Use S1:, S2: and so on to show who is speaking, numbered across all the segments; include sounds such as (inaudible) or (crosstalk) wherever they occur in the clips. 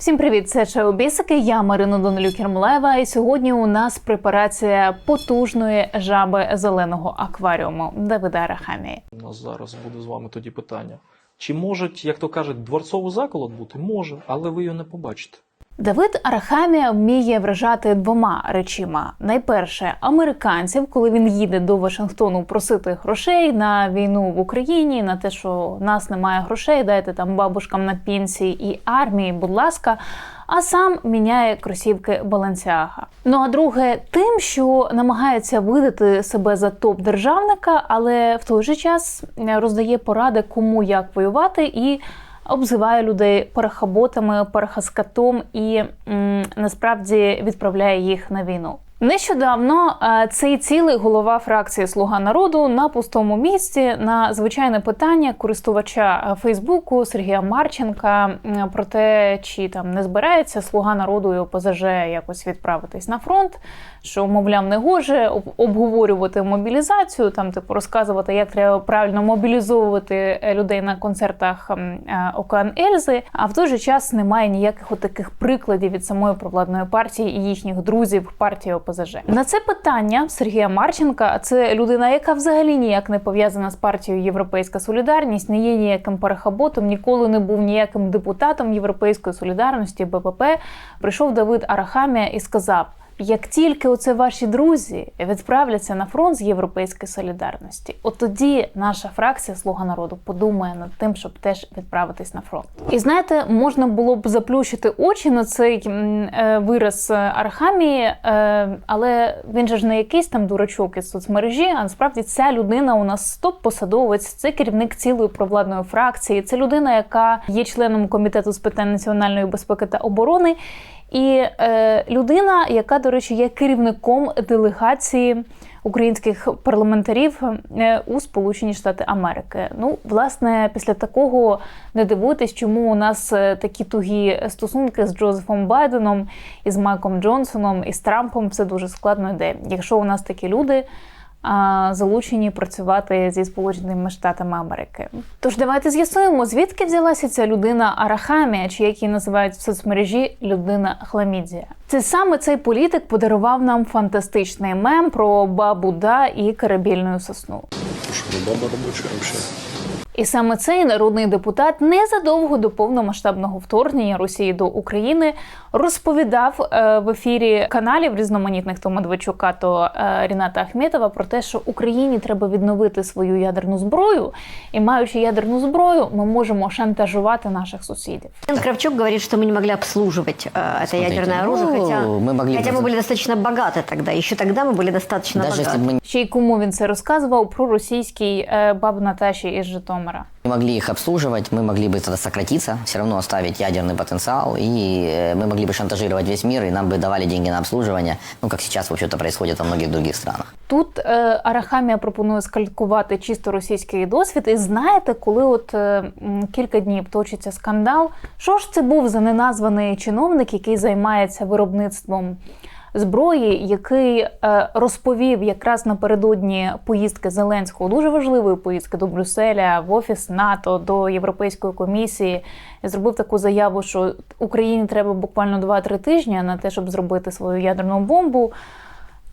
S1: Всім привіт, це Шеобісики. Я Марина Данилюк Кермлева. І сьогодні у нас препарація потужної жаби зеленого акваріуму Давида Рахамії.
S2: У нас зараз буде з вами тоді питання. Чи можуть, як то кажуть, дворцовий заколот бути? Може, але ви його не побачите.
S1: Давид Арахамія вміє вражати двома речима: найперше американців, коли він їде до Вашингтону просити грошей на війну в Україні, на те, що в нас немає грошей, дайте там бабушкам на пенсії і армії, будь ласка. А сам міняє кросівки Балансіага. Ну а друге, тим, що намагається видати себе за топ державника, але в той же час роздає поради, кому як воювати і обзиває людей парахаботами, парахаскатом і м, насправді відправляє їх на війну. Нещодавно е, цей цілий голова фракції Слуга народу на пустому місці на звичайне питання користувача е, Фейсбуку Сергія Марченка про те, чи там не збирається Слуга народу і ОПЗЖ якось відправитись на фронт, що мовляв не гоже обговорювати мобілізацію, там типу розказувати, як треба правильно мобілізовувати е, людей на концертах м, Океан Ельзи. А в той же час немає ніяких таких прикладів від самої провладної партії і їхніх друзів партії ОПЗЖ. На це питання Сергія Марченка, це людина, яка взагалі ніяк не пов'язана з партією Європейська Солідарність, не є ніяким парахаботом, ніколи не був ніяким депутатом Європейської солідарності БПП. Прийшов Давид Арахамія і сказав. Як тільки оце ваші друзі відправляться на фронт з європейської солідарності, от тоді наша фракція Слуга народу подумає над тим, щоб теж відправитись на фронт. І знаєте, можна було б заплющити очі на цей е, вираз е, Архамії, е, але він же ж не якийсь там дурачок із соцмережі. А насправді ця людина у нас топ-посадовець, це керівник цілої провладної фракції. Це людина, яка є членом комітету з питань національної безпеки та оборони. І е, людина, яка, до речі, є керівником делегації українських парламентарів е, у Сполучені Штати Америки. Ну, власне, після такого не дивуйтесь, чому у нас е, такі тугі стосунки з Джозефом Байденом і з Майком Джонсоном і з Трампом все дуже складно йде. Якщо у нас такі люди. Залучені працювати зі Сполученими Штатами Америки. Тож давайте з'ясуємо, звідки взялася ця людина Арахамія, чи як її називають в соцмережі людина Хламідія. Це саме цей політик подарував нам фантастичний мем про бабу Да і карабільну сосну.
S2: Ну баба робоча взагалі.
S1: І саме цей народний депутат незадовго до повномасштабного вторгнення Росії до України розповідав е, в ефірі каналів різноманітних то Медведчука, то е, Ріната Ахметова про те, що Україні треба відновити свою ядерну зброю, і маючи ядерну зброю, ми можемо шантажувати наших сусідів.
S3: Ген Кравчук говорит, что мы не могли обслуживать э, это
S4: Смотрите,
S3: ядерное оружие,
S4: ну,
S3: хотя,
S4: мы могли
S3: хотя
S4: бы-
S3: мы были достаточно богаты тогда. Еще тогда мы были достаточно
S4: Даже
S3: богаты.
S4: если бы мы
S1: Ще й кому він це розказував про російський е, баб Наташі із Житомира.
S4: не могли их обслуживать, мы могли бы тогда сократиться, все равно оставить ядерный потенциал, и э, мы могли бы шантажировать весь мир, и нам бы давали деньги на обслуживание, ну, как сейчас, в общем-то, происходит во многих других странах.
S1: Тут е, Арахамія пропонує скалькувати чисто російський досвід. І знаєте, коли от е, м, кілька днів точиться скандал, що ж це був за неназваний чиновник, який займається виробництвом зброї, який е, розповів якраз напередодні поїздки Зеленського, дуже важливої поїздки до Брюсселя, в офіс НАТО, до Європейської комісії, зробив таку заяву, що Україні треба буквально 2-3 тижні на те, щоб зробити свою ядерну бомбу.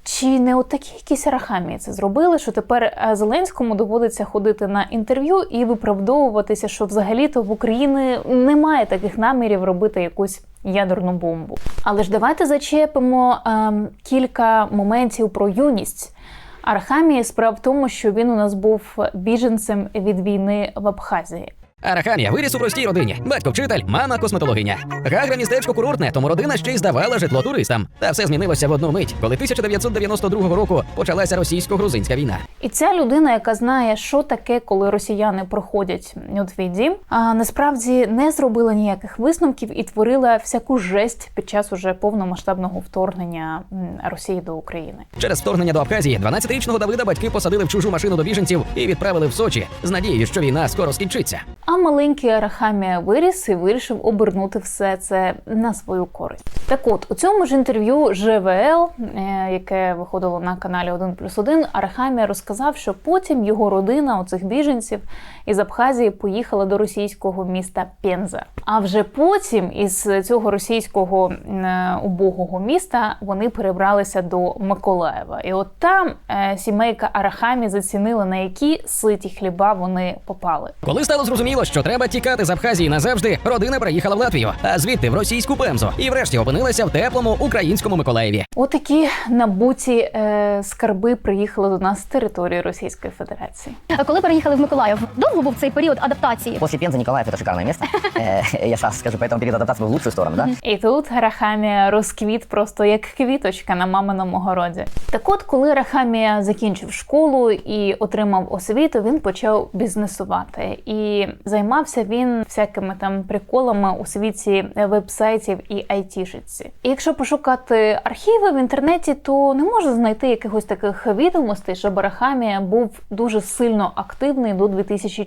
S1: Чи не от такі якісь арахамії це зробили, що тепер е, Зеленському доводиться ходити на інтерв'ю і виправдовуватися, що взагалі-то в Україні немає таких намірів робити якусь ядерну бомбу. Але ж давайте зачепимо ем, кілька моментів про юність. Арахамії справа в тому, що він у нас був біженцем від війни в Абхазії.
S5: Арахамія виріс у простій родині. Батько вчитель, мама косметологиня. Гагра містечко курортне, тому родина ще й здавала житло туристам. Та все змінилося в одну мить, коли 1992 року почалася російсько-грузинська війна.
S1: І ця людина, яка знає, що таке, коли росіяни проходять у твій дім, а насправді не зробила ніяких висновків і творила всяку жесть під час уже повномасштабного вторгнення Росії до України.
S5: Через вторгнення до Абхазії 12-річного Давида батьки посадили в чужу машину до біженців і відправили в Сочі з надією, що війна скоро скінчиться.
S1: А маленький Арахамія виріс і вирішив обернути все це на свою користь. Так от, у цьому ж інтерв'ю ЖВЛ, е, яке виходило на каналі 1 плюс 1, Арахамія розказав, що потім його родина, оцих біженців із Абхазії, поїхала до російського міста Пенза. А вже потім із цього російського е, убогого міста вони перебралися до Миколаєва. І от там е, сімейка Арахамі зацінила, на які ситі хліба вони попали.
S5: Коли стало зрозуміло, що треба тікати з Абхазії назавжди, родина приїхала в Латвію, а звідти в російську Пемзу, і врешті опинилася в теплому українському Миколаєві.
S1: Отакі набуті е, скарби приїхали до нас з території Російської Федерації.
S6: А Коли переїхали в Миколаїв, довго був цей період адаптації?
S4: После Пензы Николаев это шикарное место. (laughs) Э, Я сразу скажу, поэтому период адаптации был в лучшую сторону, да?
S1: І тут Рахамія розквіт просто як квіточка на маминому городі. Так от, коли Рахамія закінчив школу і отримав освіту, він почав бізнесувати. І займався він всякими там приколами у світі вебсайтів і айтішиці. І якщо пошукати архіви в інтернеті, то не можна знайти якихось таких відомостей, щоб Рахамія був дуже сильно активний до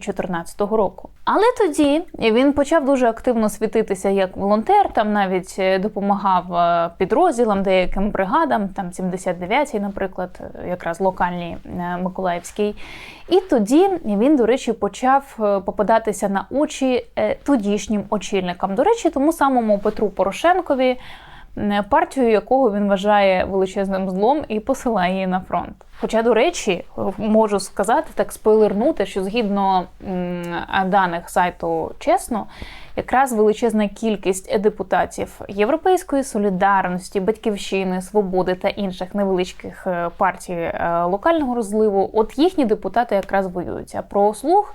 S1: 2014 року. Але тоді він почав дуже активно світитися як волонтер, там навіть е, допомагав е, підрозділам, деяким бригадам, там 79-й, наприклад, е, якраз локальній Миколаївській. І тоді він, до речі, почав попадатися на очі тодішнім очільникам. До речі, тому самому Петру Порошенкові, партію якого він вважає величезним злом і посилає її на фронт. Хоча, до речі, можу сказати так спойлернути, що згідно даних сайту чесно, якраз величезна кількість депутатів Європейської солідарності, батьківщини, свободи та інших невеличких е, партій е, локального розливу, от їхні депутати якраз воюють. А про слух.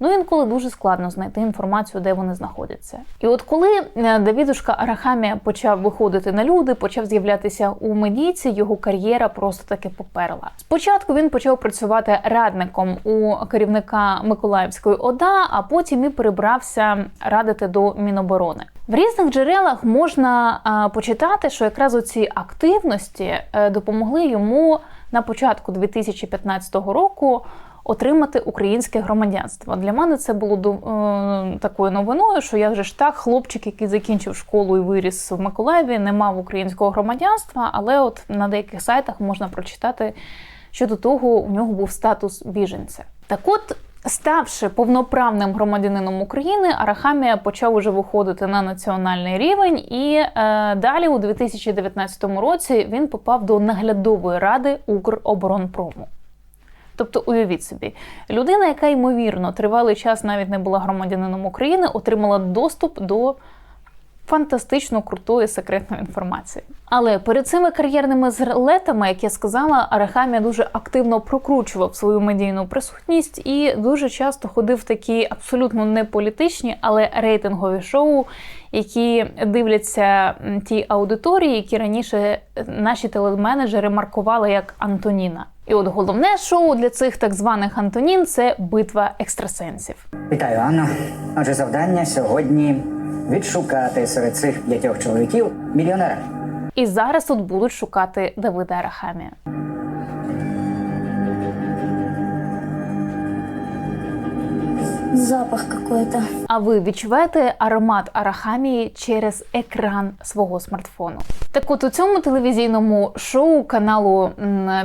S1: Ну, інколи дуже складно знайти інформацію, де вони знаходяться. І от коли е, Давідушка Арахамія почав виходити на люди, почав з'являтися у медійці, його кар'єра просто таки поперла. Спочатку він почав працювати радником у керівника Миколаївської ОДА, а потім і перебрався радити до Міноборони. В різних джерелах можна а, почитати, що якраз оці активності е, допомогли йому на початку 2015 року отримати українське громадянство. Для мене це було до- е, такою новиною, що я вже ж так, хлопчик, який закінчив школу і виріс в Миколаєві, не мав українського громадянства, але от на деяких сайтах можна прочитати, що до того у нього був статус біженця. Так от. Ставши повноправним громадянином України, Арахамія почав уже виходити на національний рівень, і е, далі, у 2019 році, він попав до наглядової ради Укроборонпрому. Тобто, уявіть собі, людина, яка ймовірно тривалий час навіть не була громадянином України, отримала доступ до фантастично крутої секретної інформації. Але перед цими кар'єрними злетами, як я сказала, Арахамія дуже активно прокручував свою медійну присутність і дуже часто ходив в такі абсолютно не політичні, але рейтингові шоу, які дивляться ті аудиторії, які раніше е, наші телеменеджери маркували як Антоніна. І от головне шоу для цих так званих Антонін це битва екстрасенсів.
S7: Вітаю, Анна. Отже, завдання сьогодні відшукати серед цих п'ятьох чоловіків мільйонера.
S1: І зараз тут будуть шукати Давида Арахамія.
S8: Запах какой-то.
S1: А ви відчуваєте аромат арахамії через екран свого смартфону? Так от у цьому телевізійному шоу каналу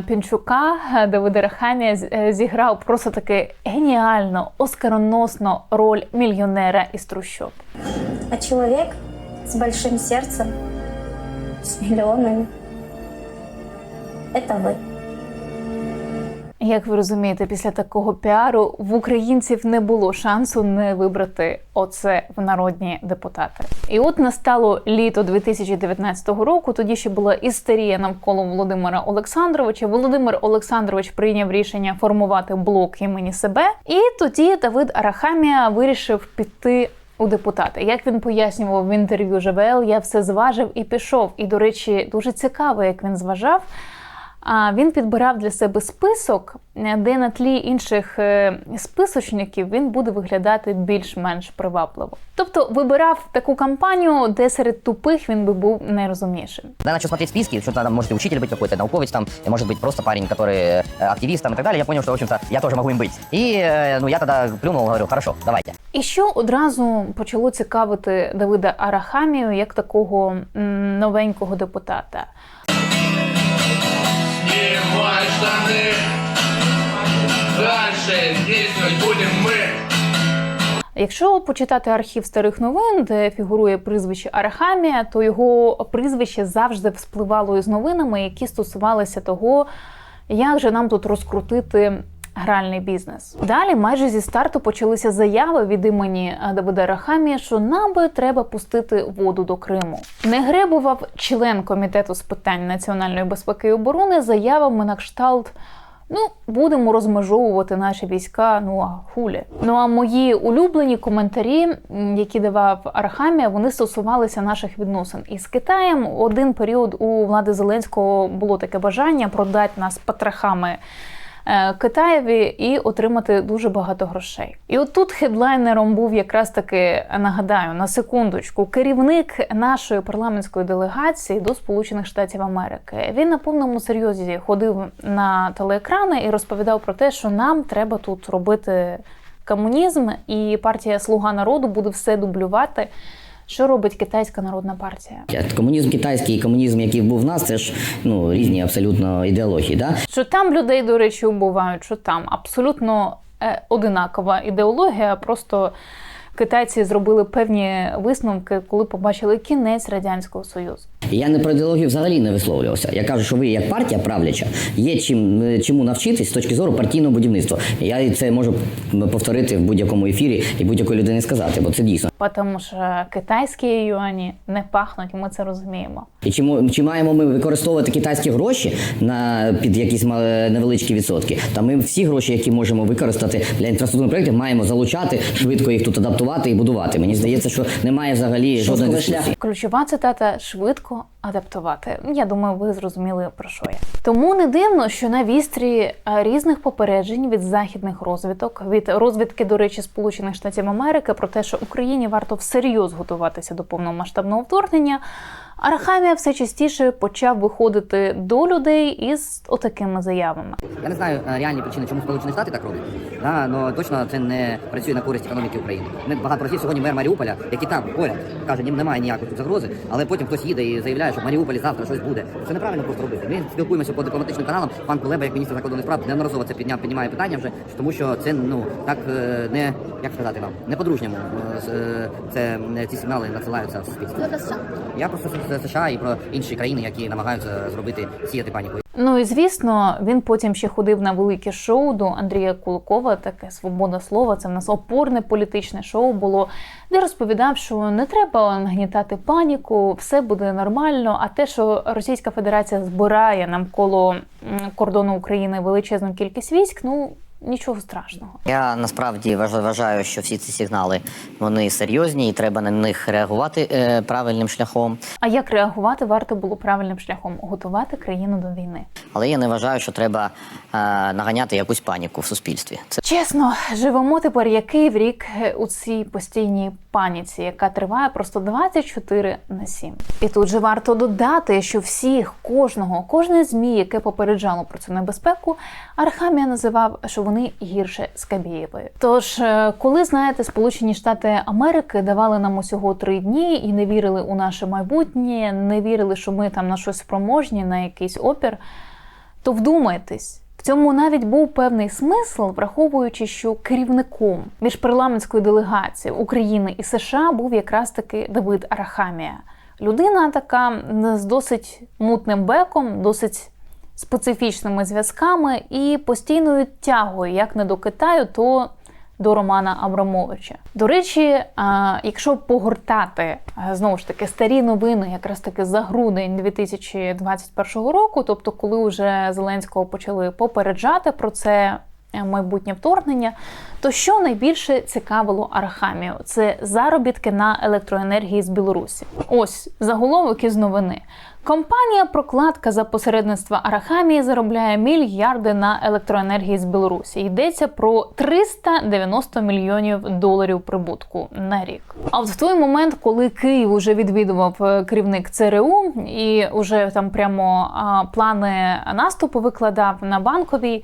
S1: Пінчука е, Давид Арахамія е, зіграв просто таки геніально, оскароносно роль мільйонера із трущоб.
S8: А чоловік з большим серцем, з мільйонами. Це вы.
S1: Як ви розумієте, після такого піару в українців не було шансу не вибрати оце в народні депутати. І от настало літо 2019 року. Тоді ще була істерія навколо Володимира Олександровича. Володимир Олександрович прийняв рішення формувати блок імені себе. І тоді Давид Арахамія вирішив піти. У депутати, як він пояснював в інтерв'ю ЖВЛ, я все зважив і пішов. І, до речі, дуже цікаво, як він зважав. А він підбирав для себе список, е, де на тлі інших е, списочників він буде виглядати більш-менш привабливо. Тобто вибирав таку кампанію, де серед тупих він би був найрозумнішим.
S4: Когда я начал смотреть списки, что-то там может и учитель быть какой-то, науковец там, и может быть просто парень, который э, активист там и так далее, я понял, что, в общем-то, я тоже могу им быть. И, э, ну, я тогда плюнул, говорю, хорошо, давайте.
S1: І що одразу почало цікавити Давида Арахамію як такого м, новенького депутата?
S9: Снимай штаны. Дальше действовать будем мы.
S1: Якщо почитати архів старих новин, де фігурує прізвище Арахамія, то його прізвище завжди вспливало із новинами, які стосувалися того, як же нам тут розкрутити гральний бізнес. Далі, майже зі старту, почалися заяви від імені Давида Арахамія, що нам би треба пустити воду до Криму. Не гребував член комітету з питань національної безпеки і оборони заявами на кшталт. Ну, будемо розмежовувати наші війська. Ну а хулі. Ну а мої улюблені коментарі, які давав Архамія, вони стосувалися наших відносин із Китаєм. Один період у влади Зеленського було таке бажання продати нас патрахами. Е, Китаєві і отримати дуже багато грошей. І от тут хедлайнером був якраз таки нагадаю на секундочку керівник нашої парламентської делегації до Сполучених Штатів Америки. Він на повному серйозі ходив на телеекрани і розповідав про те, що нам треба тут робити комунізм, і партія Слуга народу буде все дублювати. Що робить китайська народна партія?
S4: Комунізм китайський і комунізм, який був в нас, це ж ну, різні абсолютно ідеології. Да?
S1: Що там людей, до речі, убивають, що там абсолютно е, одинакова ідеологія. Просто китайці зробили певні висновки, коли побачили кінець радянського союзу.
S4: Я не про ідеологію взагалі не висловлювався. Я кажу, що ви як партія правляча є чим е, чому навчитись з точки зору партійного будівництва. Я це можу повторити в будь-якому ефірі і будь-якої людини сказати, бо це дійсно.
S1: Тому що китайські юані не пахнуть, ми це розуміємо.
S4: І чи, чи маємо ми використовувати китайські гроші на під якісь ма- невеличкі відсотки? Та ми всі гроші, які можемо використати для інфраструктурних проєктів, маємо залучати, швидко їх тут адаптувати і будувати. Мені здається, що немає взагалі жодної дискусії.
S1: Ключова цитата швидко адаптувати. Я думаю, ви зрозуміли про що я. Тому не дивно, що на вістрі е, різних попереджень від західних розвиток, від розвідки, до речі, Сполучених Штатів Америки про те, що Україні варто всерйоз готуватися до повномасштабного вторгнення. Арахамія все частіше почав виходити до людей із отакими заявами.
S4: Я не знаю е, реальні причини, чому Сполучені Штати так роблять. Да, але точно це не працює на користь економіки України. Ми багато разів сьогодні мер Маріуполя, який там поряд каже, ні, немає ніякої тут загрози, але потім хтось їде і заявляє, що в Маріуполі завтра щось буде. Це неправильно просто робити. Ми спілкуємося по дипломатичним каналам. Пан Кулеба, як міністр закордонних справ, неодноразово це підняв, піднімає питання вже, тому що це ну так е, не як сказати вам, не по-дружньому. е, з- е, Це ці сигнали надсилаються в суспільство. Я просто США і про інші країни, які намагаються зробити сіяти паніку.
S1: Ну і звісно, він потім ще ходив на велике шоу до Андрія Куликова, таке свобода слова. Це в нас опорне політичне шоу було, де розповідав, що не треба нагнітати паніку, все буде нормально. А те, що Російська Федерація збирає навколо м, кордону України величезну кількість військ, ну нічого страшного.
S4: Я насправді вваж- вважаю, що всі ці сигнали вони серйозні, і треба на них реагувати е, правильним шляхом.
S1: А як реагувати варто було правильним шляхом готувати країну до війни?
S4: Але я не вважаю, що треба е, наганяти якусь паніку в суспільстві. Це
S1: Чесно, живемо тепер який в рік у цій постійній паніці, яка триває просто 24 на 7. І тут же варто додати, що всіх, кожного, кожне змі, яке попереджало про цю небезпеку, Архамія називав, що вони гірше Скабєєвої. Тож, е, коли знаєте, Сполучені Штати Америки давали нам усього три дні і не вірили у наше майбутнє, не вірили, що ми там на щось спроможні, на якийсь опір то вдумайтесь. В цьому навіть був певний смисл, враховуючи, що керівником міжпарламентської делегації України і США був якраз таки Давид Арахамія. Людина така з досить мутним беком, досить специфічними зв'язками і постійною тягою, як не до Китаю, то до Романа Абрамовича. До речі, якщо погортати знову ж таки старі новини, якраз таки за грудень 2021 року, тобто коли вже Зеленського почали попереджати про це. Е, майбутнє вторгнення. То що найбільше цікавило Арахамію? Це заробітки на електроенергії з Білорусі. Ось заголовок із новини. Компанія Прокладка за посередництва Арахамії заробляє мільярди на електроенергії з Білорусі. Йдеться про 390 мільйонів доларів прибутку на рік. А от в той момент, коли Київ уже відвідував е, керівник ЦРУ і вже там прямо а, плани наступу викладав на банковій,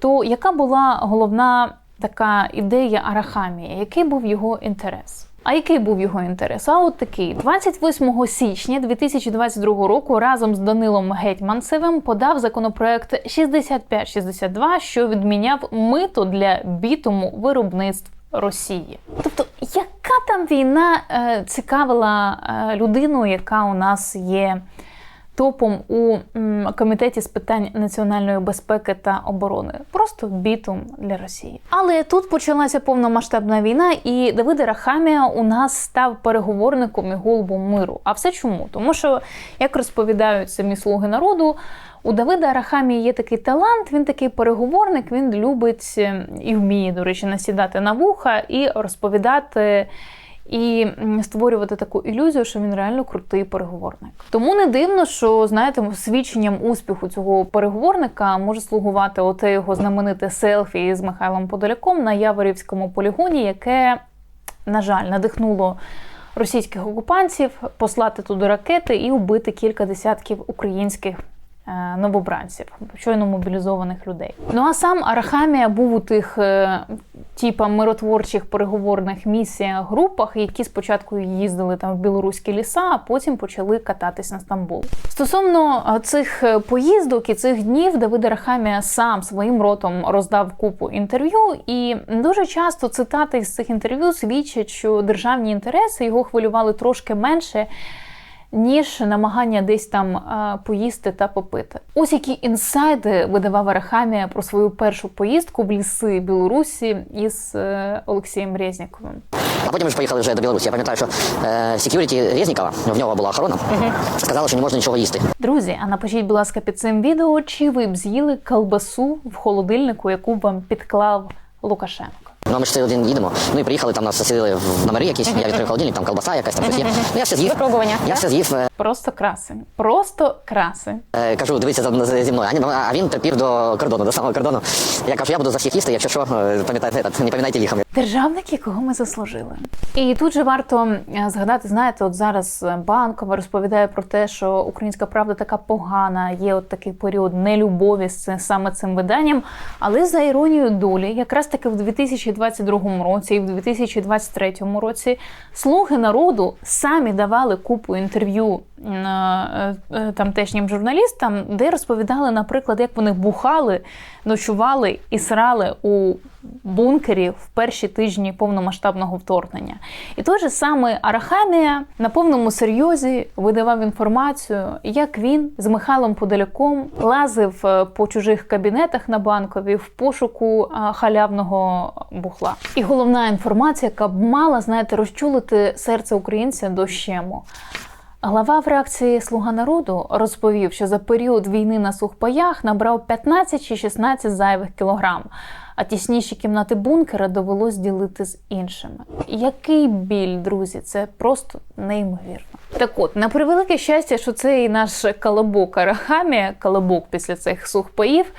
S1: то яка була головна така ідея Арахамії? Який був його інтерес? А який був його інтерес? А от такий 28 січня 2022 року разом з Данилом Гетьманцевим подав законопроект 6562, що відміняв мито для бітуму виробництв Росії. Тобто, яка там війна е, цікавила е, людину, яка у нас є топом у комітеті з питань національної безпеки та оборони. Просто бітум для Росії. Але тут почалася повномасштабна війна, і Давид Рахамія у нас став переговорником і голубом миру. А все чому? Тому що, як розповідають самі слуги народу. У Давида Рахамії є такий талант, він такий переговорник, він любить е, і вміє, до речі, насідати на вуха і розповідати і створювати таку ілюзію, що він реально крутий переговорник. Тому не дивно, що знаєте, свідченням успіху цього переговорника може слугувати оте його знамените селфі з Михайлом Подоляком на Яворівському полігоні, яке, на жаль, надихнуло. Російських окупантів послати туди ракети і убити кілька десятків українських новобранців, щойно мобілізованих людей. Ну а сам Арахамія був у тих е, типа миротворчих переговорних місіях групах, які спочатку їздили там в білоруські ліса, а потім почали кататись на Стамбул. Стосовно е, цих е, поїздок і цих днів, Давид Арахамія сам своїм ротом роздав купу інтерв'ю, і дуже часто цитати з цих інтерв'ю свідчать, що державні інтереси його хвилювали трошки менше ніж намагання десь там поїсти та попити. Ось які інсайди видавав Арахамія про свою першу поїздку в ліси Білорусі із е, Олексієм Резніковим.
S4: А потім ми ж поїхали вже до Білорусі. Я пам'ятаю, що е, security Резнікова, в нього була охорона, сказала, що не можна нічого їсти.
S1: Друзі, а напишіть, будь ласка, під цим відео, чи ви б з'їли колбасу в холодильнику, яку вам підклав Лукашенко.
S4: Ну, а ми ж цей один їдемо. Ну і приїхали, там нас сиділи в номері якісь, я відкрив холодильник, там колбаса якась, там щось є. Ну я все з'їв.
S6: Випробування.
S4: Я все з'їв. е,
S1: Просто красень. Просто красень.
S4: Е, кажу, дивіться за, за- зі мною. А, ні, ну, а він терпів до кордону, до самого кордону. Я кажу, я буду за всіх їсти, якщо що, е, пам'ятайте, этот, не пам'ятайте ліхом.
S1: Державник, якого ми заслужили. І тут же варто е, згадати, знаєте, от зараз е, банкова розповідає про те, що українська правда така погана, є от такий період нелюбові з саме цим виданням. Але за іронією долі, якраз таки в 2022 році і в 2023 році слуги народу самі давали купу інтерв'ю тамтешнім журналістам, де розповідали, наприклад, як вони бухали, ночували і срали у бункері в перші тижні повномасштабного вторгнення. І той же самий Арахамія на повному серйозі видавав інформацію, як він з Михайлом Подоляком лазив е, по чужих кабінетах на банкові в пошуку е, халявного бухла. І головна інформація, яка б мала, знаєте, розчулити серце українця до щему. Глава в реакції Слуга народу розповів, що за період війни на сухпаях набрав 15 чи 16 зайвих кілограм, а тісніші кімнати бункера довелось ділити з іншими. Який біль, друзі, це просто неймовірно. Так от, на превелике щастя, що цей наш колобок Арахамія, колобок після цих сухпаїв,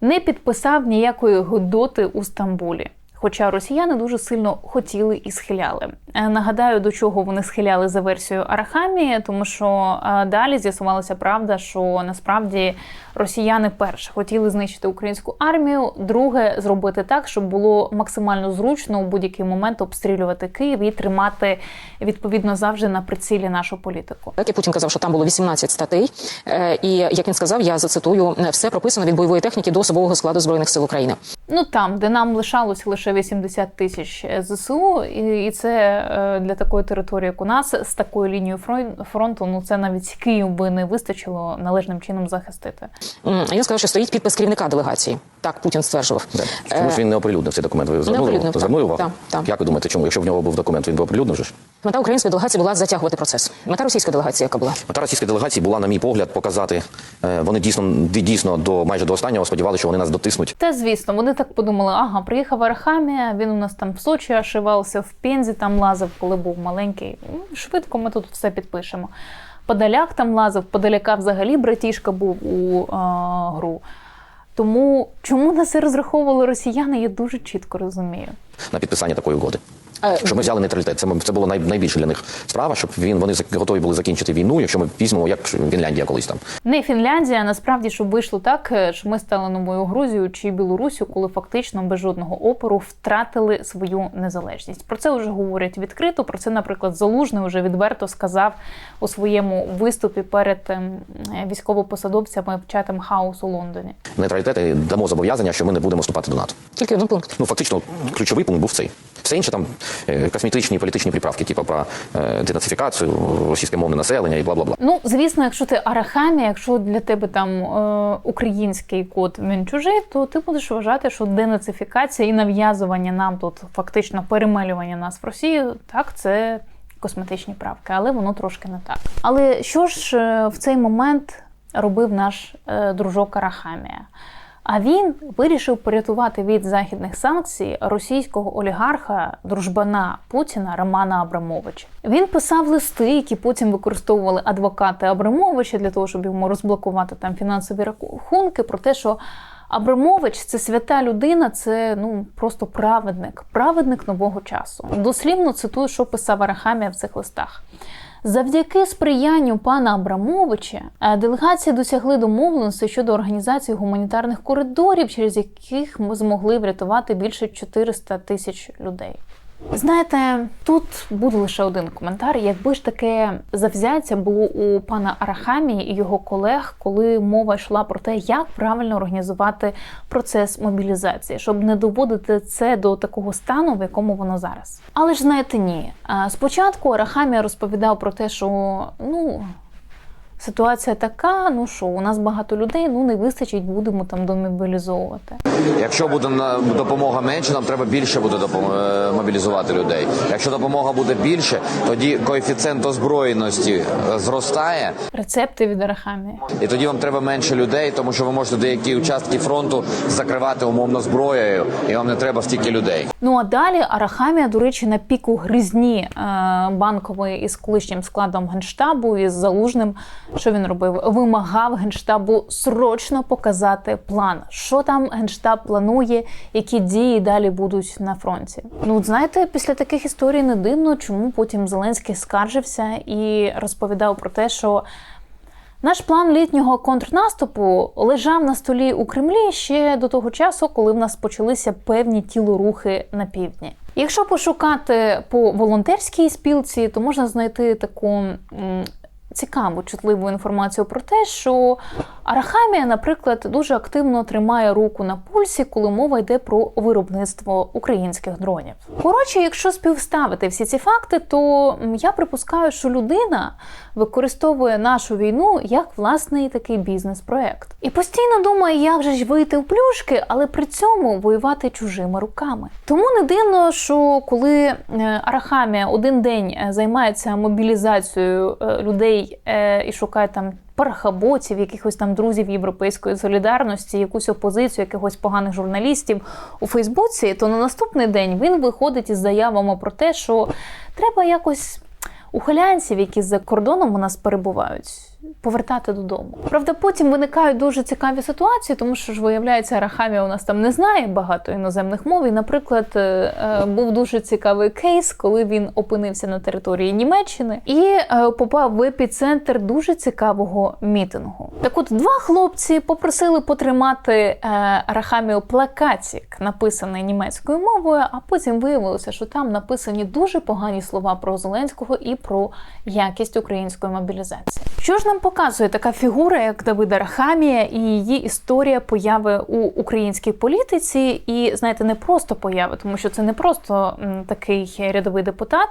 S1: не підписав ніякої годоти у Стамбулі. Хоча росіяни дуже сильно хотіли і схиляли. Е, Нагадаю, до чого вони схиляли за версією Арахамії, тому що е, далі з'ясувалася правда, що насправді росіяни перше хотіли знищити українську армію, друге зробити так, щоб було максимально зручно у будь-який момент обстрілювати Київ і тримати відповідно завжди на прицілі нашу політику.
S10: Так і Путін казав, що там було 18 статей. Е, І як він сказав, я зацитую, е, все прописано від бойової техніки до особового складу збройних сил України.
S1: Ну там, де нам лишалось лише 80 тисяч ЗСУ, і, це е, для такої території, як у нас, з такою лінією фрон- фронту, ну це навіть Київ би не вистачило належним чином захистити.
S10: Він сказав, що стоїть підпис керівника делегації. Так, Путін стверджував.
S11: Чому ж він не оприлюднив цей документ? Ви звернули, звернули увагу?
S10: Так, так.
S11: Як ви думаєте, чому? Якщо в нього був документ, він би оприлюднив же ж?
S10: Мета української делегації була затягувати процес. Мета російської делегації, яка була.
S11: Мета російської делегації була, на мій погляд, показати. е, Вони дійсно дійсно до майже до останнього сподівалися, що вони нас дотиснуть.
S1: Та звісно, вони так подумали: ага, приїхав Арахамія, він у нас там в Сочі ошивався, в Пензі там лазив, коли був маленький. Швидко ми тут все підпишемо. Подоляк там лазив, Подоляка взагалі братішка був у е, гру. Тому чому на це розраховували росіяни, я дуже чітко розумію.
S11: На підписання такої угоди. Щоб ми взяли нейтралітет. Це, це було най, найбільше для них справа, щоб він, вони зак- готові були закінчити війну, якщо ми візьмемо, як Фінляндія колись там.
S1: Не Фінляндія, а насправді, щоб вийшло так, е, що ми стали новою Грузією чи Білорусю, коли фактично без жодного опору втратили свою незалежність. Про це вже говорять відкрито. Про це, наприклад, Залужний вже відверто сказав у своєму виступі перед ем, військовопосадовцями в чатам хаус у Лондоні.
S11: Нейтралітет дамо зобов'язання, що ми не будемо вступати до НАТО.
S10: Тільки один пункт.
S11: Ну, фактично, ключовий пункт був цей. Все інше там е, косметичні політичні приправки, типу про е, денацифікацію, російське мовне населення і бла бла бла.
S1: Ну, звісно, якщо ти арахамія, якщо для тебе там е, український код він чужий, то ти будеш вважати, що денацифікація і нав'язування нам тут фактично перемелювання нас в Росію, так це косметичні правки, але воно трошки не так. Але що ж в цей момент робив наш дружок Арахамія? А він вирішив порятувати від західних санкцій російського олігарха, дружбана Путіна Романа Абрамовича. Він писав листи, які потім використовували адвокати Абрамовича для того, щоб йому розблокувати там фінансові рахунки, про те, що Абрамович це свята людина, це ну просто праведник, праведник нового часу. Дослівно цитую, що писав Арахамія в цих листах. Завдяки сприянню пана Абрамовича е, делегації досягли домовленості щодо організації гуманітарних коридорів, через яких ми змогли врятувати більше 400 тисяч людей. Знаєте, тут буде лише один коментар. Якби ж таке завзяття було у пана Арахамії і його колег, коли мова йшла про те, як правильно організувати процес мобілізації, щоб не доводити це до такого стану, в якому воно зараз. Але ж знаєте, ні. Спочатку Арахамія розповідав про те, що ну. Ситуація така, ну що, у нас багато людей, ну не вистачить, будемо там домобілізовувати.
S12: Якщо буде допомога менше, нам треба більше буде е, мобілізувати людей. Якщо допомога буде більше, тоді коефіцієнт озброєності е, зростає,
S1: Рецепти від Арахамії.
S12: і тоді вам треба менше людей, тому що ви можете деякі участки фронту закривати умовно зброєю, і вам не треба стільки людей.
S1: Ну а далі Арахамія, до речі, на піку гризні е, банкової із колишнім складом генштабу із залужним. Що він робив? Вимагав генштабу срочно показати план, що там генштаб планує, які дії далі будуть на фронті. Ну, знаєте, після таких історій не дивно, чому потім Зеленський скаржився і розповідав про те, що наш план літнього контрнаступу лежав на столі у Кремлі ще до того часу, коли в нас почалися певні тілорухи на півдні. Якщо пошукати по волонтерській спілці, то можна знайти таку цікаву чутливу інформацію про те, що Арахамія, наприклад, дуже активно тримає руку на пульсі, коли мова йде про виробництво українських дронів. Коротше, якщо співставити всі ці факти, то я припускаю, що людина використовує нашу війну як власний такий бізнес-проект. І постійно думає, як же ж вийти в плюшки, але при цьому воювати чужими руками. Тому не дивно, що коли е, Арахамія один день е, займається мобілізацією е, людей е, і шукає там. Парахаботів, якихось там друзів Європейської солідарності, якусь опозицію, якихось поганих журналістів у Фейсбуці, то на наступний день він виходить із заявами про те, що треба якось ухилянців, які за кордоном у нас перебувають, повертати додому. Правда, потім виникають дуже цікаві ситуації, тому що ж виявляється, Арахамія у нас там не знає багато іноземних мов. І, наприклад, е, е, був дуже цікавий кейс, коли він опинився на території Німеччини і е, попав в епіцентр дуже цікавого мітингу. Так, от два хлопці попросили потримати Арахамію плакатик, написаний німецькою мовою, а потім виявилося, що там написані дуже погані слова про Зеленського і про якість української мобілізації. Що ж нам показує така фігура, як Давида Арахамія і її історія появи у українській політиці? І знаєте, не просто появи, тому що це не просто такий рядовий депутат,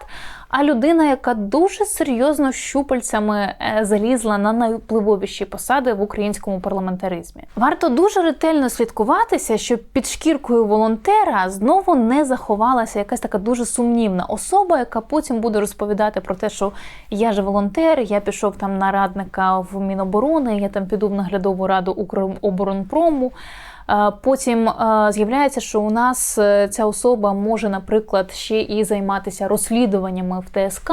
S1: а людина, яка дуже серйозно щупальцями е, залізла на найвпливовіші посади в українському парламентаризмі. Варто дуже ретельно слідкуватися, щоб під шкіркою волонтера знову не заховалася якась така дуже сумнівна особа, яка потім буде розповідати про те, що я же волонтер, я пішов там на радника в Міноборони, я там піду в наглядову раду Укроборонпрому. Е, Потім е, з'являється, що у нас е, ця особа може, наприклад, ще і займатися розслідуваннями в ТСК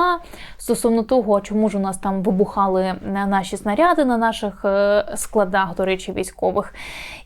S1: стосовно того, чому ж у нас там вибухали наші снаряди на наших складах, до речі, військових,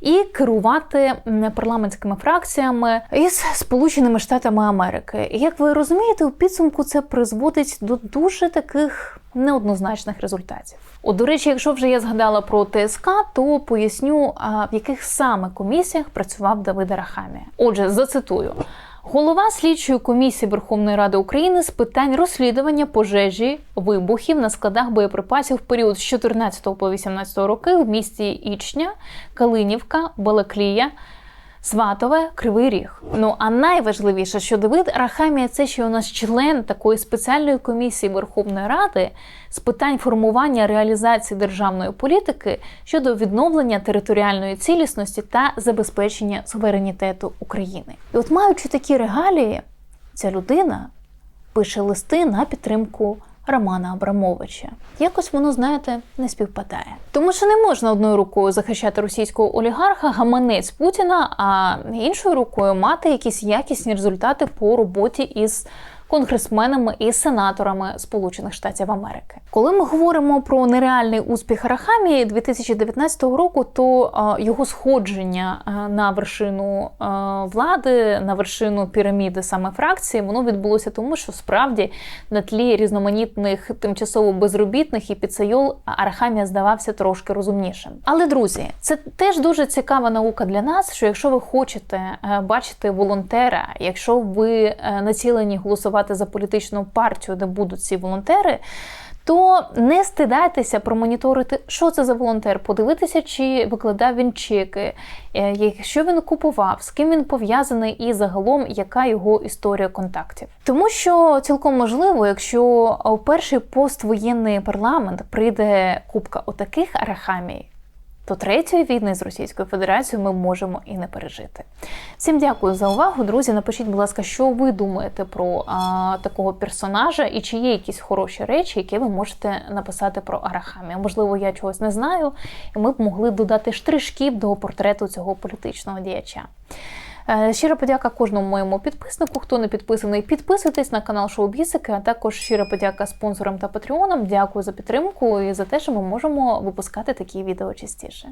S1: і керувати парламентськими фракціями із Сполученими Штатами Америки. Як ви розумієте, у підсумку це призводить до дуже таких неоднозначних результатів. От, до речі, якщо вже я згадала про ТСК, то поясню, в яких саме комісіях працював Давид Арахамія. Отже, зацитую. Голова слідчої комісії Верховної Ради України з питань розслідування пожежі вибухів на складах боєприпасів в період з 14 по 18 роки в місті Ічня, Калинівка, Балаклія, Сватове, Кривий Ріг. Ну а найважливіше, що Давид Рахамія це ще у нас член такої спеціальної комісії Верховної Ради з питань формування реалізації державної політики щодо відновлення територіальної цілісності та забезпечення суверенітету України. І от маючи такі регалії, ця людина пише листи на підтримку Романа Абрамовича. Якось воно, знаєте, не співпадає. Тому що не можна одною рукою захищати російського олігарха, гаманець Путіна, а іншою рукою мати якісь якісні результати по роботі із конгресменами і сенаторами Сполучених Штатів Америки. Коли ми говоримо про нереальний успіх Арахамії 2019 року, то е, його сходження е, на вершину е, влади, на вершину піраміди саме фракції, воно відбулося тому, що справді на тлі різноманітних тимчасово безробітних і підсайол Арахамія здавався трошки розумнішим. Але друзі, це теж дуже цікава наука для нас. Що якщо ви хочете бачити волонтера, якщо ви націлені голосувати за політичну партію, де будуть ці волонтери. То не стидайтеся промоніторити, що це за волонтер, подивитися, чи викладав він чеки, е, що він купував, з ким він пов'язаний, і загалом яка його історія контактів. Тому що цілком можливо, якщо у перший поствоєнний парламент прийде купка отаких арахамій, то третьої війни з Російською Федерацією ми можемо і не пережити. Всім дякую за увагу, друзі. Напишіть, будь ласка, що ви думаєте про а, такого персонажа, і чи є якісь хороші речі, які ви можете написати про Арахамі. Можливо, я чогось не знаю, і ми б могли додати штришків до портрету цього політичного діяча. Е, Щира подяка кожному моєму підписнику. Хто не підписаний, підписуйтесь на канал Шоу Бісики, а також щира подяка спонсорам та патреонам. Дякую за підтримку і за те, що ми можемо випускати такі відео частіше.